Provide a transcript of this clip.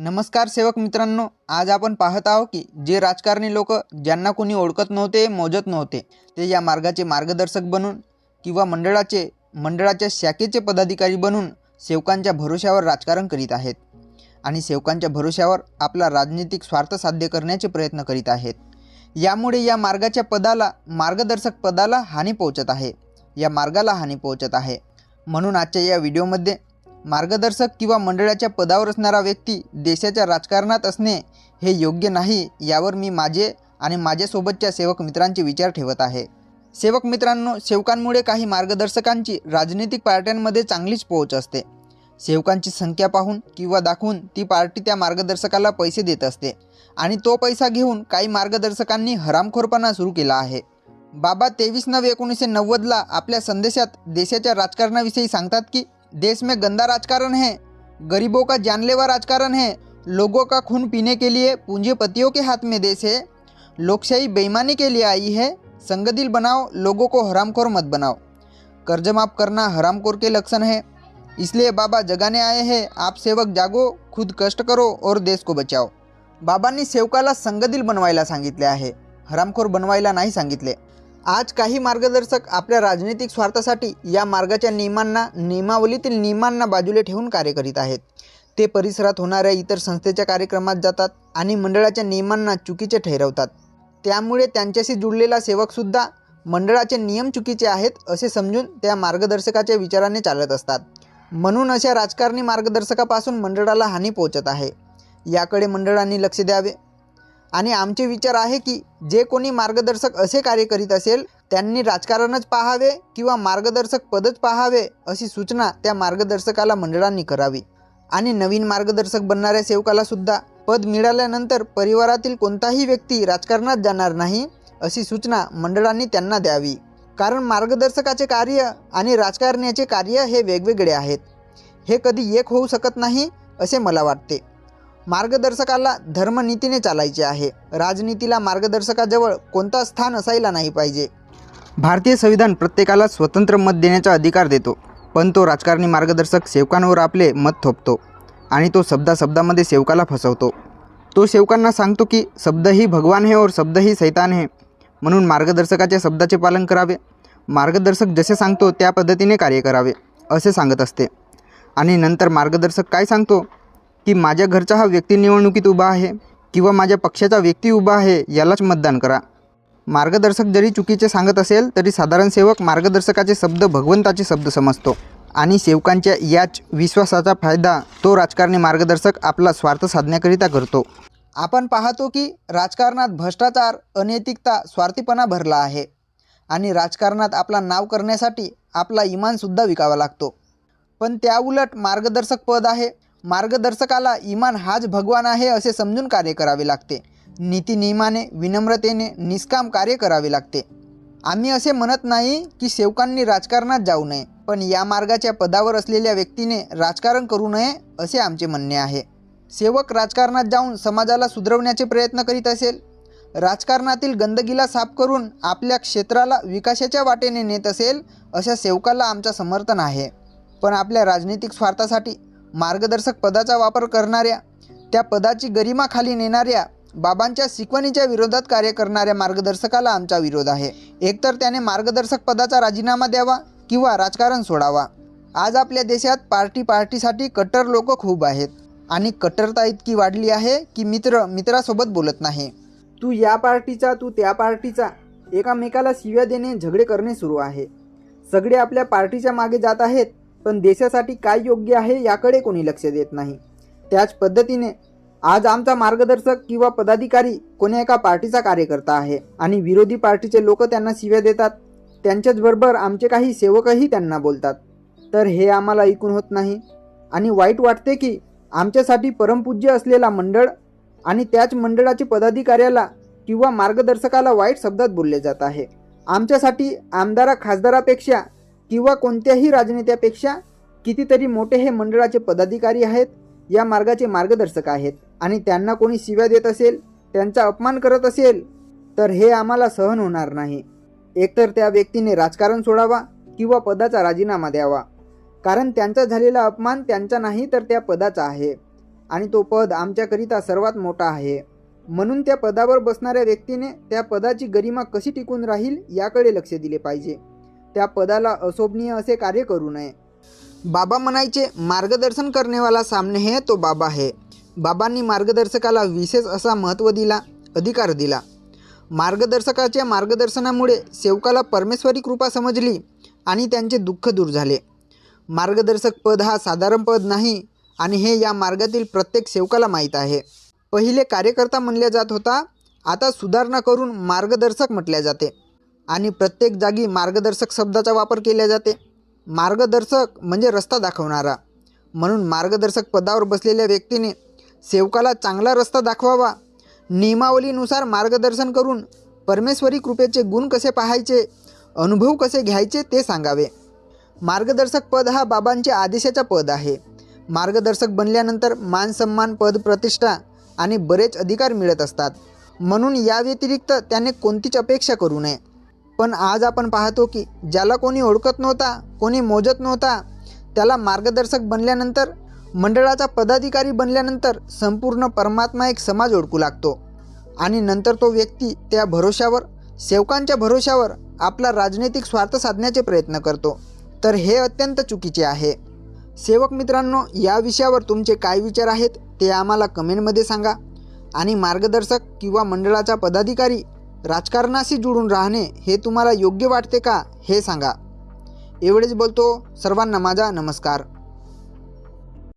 नमस्कार सेवक मित्रांनो आज आपण पाहत आहोत की जे राजकारणी लोक ज्यांना कोणी ओळखत नव्हते मोजत नव्हते ते या मार्गाचे मार्गदर्शक बनून किंवा मंडळाचे मंडळाच्या शाखेचे पदाधिकारी बनून सेवकांच्या भरोश्यावर राजकारण करीत आहेत. आणि सेवकांच्या भरोश्यावर आपला राजनीतिक स्वार्थ साध्य करण्याचे प्रयत्न करीत आहेत. यामुळे या मार्गाच्या पदाला मार्गदर्शक पदाला हानी पोहोचत आहे. या मार्गाला हानी पोहोचत आहे. म्हणून आजच्या या व्हिडिओमध्ये मार्गदर्शक किंवा मंडळाच्या पदावर असणारा व्यक्ती देशाच्या राजकारणात असणे हे योग्य नाही यावर मी माझे आणि माझ्यासोबतच्या सेवक मित्रांचे विचार ठेवत आहे. सेवक मित्रांनो सेवकांमुळे काही मार्गदर्शकांची राजनैतिक पार्ट्यांमध्ये चांगलीच पोहोच असते. सेवकांची संख्या पाहून किंवा दाखवून ती पार्टी त्या मार्गदर्शकाला पैसे देत असते आणि तो पैसा घेऊन काही मार्गदर्शकांनी हरामखोरपणा सुरू केला आहे. बाबा तेवीस नऊ एकोणीसशे नव्वदला आपल्या संदेशात देशाच्या राजकारणाविषयी सांगतात की देश में गंदा राजकारण है, गरीबों का जानलेवा राजकारण है, लोगों का खून पीने के लिए पूंजीपतियों के हाथ में देश है, लोकशाही बेईमानी के लिए आई है संगदिल बनाओ, लोगों को हरामखोर मत बनाओ। कर्ज माफ़ करना हरामखोर के लक्षण है, इसलिए बाबा जगाने आए हैं, आप सेवक जागो, खुद कष्ट करो और देश को बचाओ। बाबांनी सेवकाला संगदिल बनवायला सांगितले आहे, हरामखोर बनवायला नाही सांगितले। आज काही मार्गदर्शक आपल्या राजनैतिक स्वार्थासाठी या मार्गाच्या नियमांना नियमावलीतील नियमांना बाजूला ठेवून कार्य करीत आहेत. ते परिसरात होणाऱ्या इतर संस्थेच्या कार्यक्रमात जातात आणि मंडळाच्या नियमांना चुकीचे ठरवतात. त्यामुळे त्यांच्याशी जुळलेला सेवकसुद्धा मंडळाचे नियम चुकीचे आहेत असे समजून त्या मार्गदर्शकाच्या विचाराने चालत असतात. म्हणून अशा राजकारणी मार्गदर्शकापासून मंडळाला हानी पोहोचत आहे. याकडे मंडळांनी लक्ष द्यावे आणि आमचे विचार आहे की जे कोणी मार्गदर्शक असे कार्य करीत असेल त्यांनी राजकारणच पाहावे किंवा मार्गदर्शक पदच पाहावे अशी सूचना त्या मार्गदर्शकाला मंडळांनी करावी. आणि नवीन मार्गदर्शक बनणाऱ्या सेवकाला सुद्धा. पद मिळाल्यानंतर परिवारातील कोणताही व्यक्ती राजकारणात जाणार नाही अशी सूचना मंडळांनी त्यांना द्यावी. कारण मार्गदर्शकाचे कार्य आणि राजकारण्याचे कार्य हे वेगवेगळे आहेत. हे कधी एक होऊ शकत नाही असे मला वाटते. मार्गदर्शकाला धर्मनीतीने चालायचे आहे. राजनीतीला मार्गदर्शकाजवळ कोणता स्थान असायला नाही पाहिजे. भारतीय संविधान प्रत्येकाला स्वतंत्र मत देण्याचा अधिकार देतो पण तो राजकारणी मार्गदर्शक सेवकांवर आपले मत थोपतो आणि तो शब्दा शब्दामध्ये सेवकाला फसवतो. तो सेवकांना सांगतो की शब्द ही भगवान है और शब्द ही सैतान है. म्हणून मार्गदर्शकाच्या शब्दाचे पालन करावे. मार्गदर्शक जसे सांगतो त्या पद्धतीने कार्य करावे असे सांगत असते. आणि नंतर मार्गदर्शक काय सांगतो? की माझ्या घरचा हा व्यक्ती निवडणुकीत उभा आहे किंवा माझ्या पक्षाचा व्यक्ती उभा आहे यालाच मतदान करा. मार्गदर्शक जरी चुकीचे सांगत असेल तरी साधारण सेवक मार्गदर्शकाचे शब्द भगवंताचे शब्द समजतो आणि सेवकांच्या याच विश्वासाचा फायदा तो राजकारणी मार्गदर्शक आपला स्वार्थ साधण्याकरिता करतो. आपण पाहतो की राजकारणात भ्रष्टाचार अनैतिकता स्वार्थीपणा भरला आहे आणि राजकारणात आपला नाव करण्यासाठी आपला इमानसुद्धा विकावा लागतो. पण त्याउलट मार्गदर्शक पद आहे मार्गदर्शकाला इमान हाच भगवान आहे असे समजून कार्य करावे लागते. नीती नियमाने विनम्रतेने निष्काम कार्य करावे लागते. आम्ही असे म्हणत नाही की सेवकांनी राजकारणात जाऊ नये पण या मार्गाच्या पदावर असलेल्या व्यक्तीने राजकारण करू नये असे आमचे म्हणणे आहे. सेवक राजकारणात जाऊन समाजाला सुधरवण्याचे प्रयत्न करीत असेल राजकारणातील गंदगीला साफ करून आपल्या क्षेत्राला विकासाच्या वाटेने नेत असेल अशा सेवकाला आमचा समर्थन आहे. पण आपल्या राजनीतिक स्वार्थासाठी मार्गदर्शक पदाचा वापर करणाऱ्या त्या पदाची गरिमा खाली नेणाऱ्या बाबांच्या शिकवणीच्या विरोधात कार्य करणाऱ्या मार्गदर्शकाला आमचा विरोध आहे. एकतर त्याने मार्गदर्शक पदाचा राजीनामा द्यावा किंवा राजकारण सोडावा. आज आपल्या देशात पार्टी पार्टीसाठी कट्टर लोक खूप आहेत आणि कट्टरता इतकी वाढली आहे की मित्र मित्रासोबत बोलत नाही. तू या पार्टीचा तू त्या पार्टीचा एकामेकाला शिव्या देणे झगडे करणे सुरू आहे. सगळे आपल्या पार्टीच्या मागे जात आहेत. पण देशासाठी काय योग्य आहे याकडे कोणी लक्ष देत नाही. त्याच पद्धतीने आज आमचा मार्गदर्शक किंवा पदाधिकारी कोण्या एका पार्टीचा कार्यकर्ता आहे आणि विरोधी पार्टीचे लोक त्यांना शिव्या देतात. त्यांच्याच बरोबर आमचे काही सेवकही त्यांना बोलतात. तर हे आम्हाला ऐकून होत नाही. आणि वाईट वाटते की आमच्यासाठी परमपूज्य असलेला मंडळ आणि त्याच मंडळाचे पदाधिकाऱ्याला किंवा मार्गदर्शकाला वाईट शब्दात बोलले जात आहे. आमच्यासाठी आमदारा खासदारापेक्षा किंवा कोणत्याही राजनेत्यापेक्षा कितीतरी मोठे हे मंडळाचे पदाधिकारी आहेत या मार्गाचे मार्गदर्शक आहेत. आणि त्यांना कोणी शिव्या देत असेल त्यांचा अपमान करत असेल तर हे आम्हाला सहन होणार नाही. एकतर त्या व्यक्तीने राजकारण सोडावा किंवा पदाचा राजीनामा द्यावा. कारण त्यांचा झालेला अपमान त्यांचा नाही तर त्या पदाचा आहे. आणि तो पद आमच्याकरिता सर्वात मोठा आहे. म्हणून त्या पदावर बसणाऱ्या व्यक्तीने त्या पदाची गरिमा कशी टिकून राहील याकडे लक्ष दिले पाहिजे. त्या पदाला अशोभनीय असे कार्य करू नये. बाबा म्हणायचे मार्गदर्शन करणेवाला सामने हे तो बाबा है बाबांनी मार्गदर्शकाला विशेष असा महत्त्व दिला अधिकार दिला. मार्गदर्शकाच्या मार्गदर्शनामुळे सेवकाला परमेश्वरी कृपा समजली आणि त्यांचे दुःख दूर झाले. मार्गदर्शक पद हा साधारण पद नाही आणि हे या मार्गातील प्रत्येक सेवकाला माहीत आहे. पहिले कार्यकर्ता म्हणल्या जात होता आता सुधारणा करून मार्गदर्शक म्हटल्या जाते. आणि प्रत्येक जागी मार्गदर्शक शब्दाचा वापर केला जाते. मार्गदर्शक म्हणजे रस्ता दाखवणारा. म्हणून मार्गदर्शक पदावर बसलेल्या व्यक्तीने सेवकाला चांगला रस्ता दाखवावा. नियमावलीनुसार मार्गदर्शन करून परमेश्वरी कृपेचे गुण कसे पाहायचे अनुभव कसे घ्यायचे ते सांगावे. मार्गदर्शक पद हा बाबांच्या आदेशाचा पद आहे. मार्गदर्शक बनल्यानंतर मानसन्मान पद प्रतिष्ठा आणि बरेच अधिकार मिळत असतात. म्हणून या व्यतिरिक्त त्याने कोणतीच अपेक्षा करू नये. पण आज आपण पाहतो की ज्याला कोणी ओळखत नव्हता कोणी मोजत नव्हता त्याला मार्गदर्शक बनल्यानंतर मंडळाचा पदाधिकारी बनल्यानंतर संपूर्ण परमात्मा एक समाज ओळखू लागतो. आणि नंतर तो व्यक्ती त्या भरोशावर सेवकांच्या भरोशावर आपला राजनैतिक स्वार्थ साधण्याचे प्रयत्न करतो. तर हे अत्यंत चुकीचे आहे. सेवक मित्रांनो या विषयावर तुमचे काय विचार आहेत ते आम्हाला कमेंटमध्ये सांगा. आणि मार्गदर्शक किंवा मंडळाचा पदाधिकारी राजकारणाशी जुळून राहणे हे तुम्हाला योग्य वाटते का हे सांगा. एवढेच बोलतो. सर्वांना माझा नमस्कार.